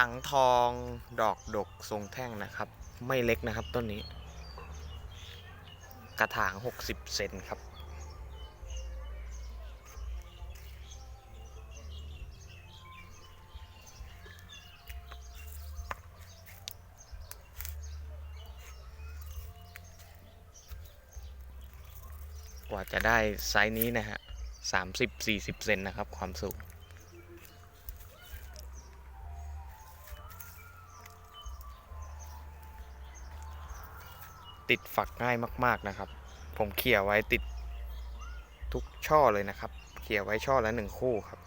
ถังทองดอกดกทรงแท่งนะครับ ไม่เล็กนะครับต้นนี้ กระถาง 60 เซนครับ กว่าจะได้ไซส์นี้นะฮะ 30-40 เซนนะครับความสูง ติดฝักง่ายมาก ๆนะครับ ผมเขี่ยไว้ติดทุกช่อเลยนะครับ เขี่ยไว้ช่อละหนึ่งคู่ครับ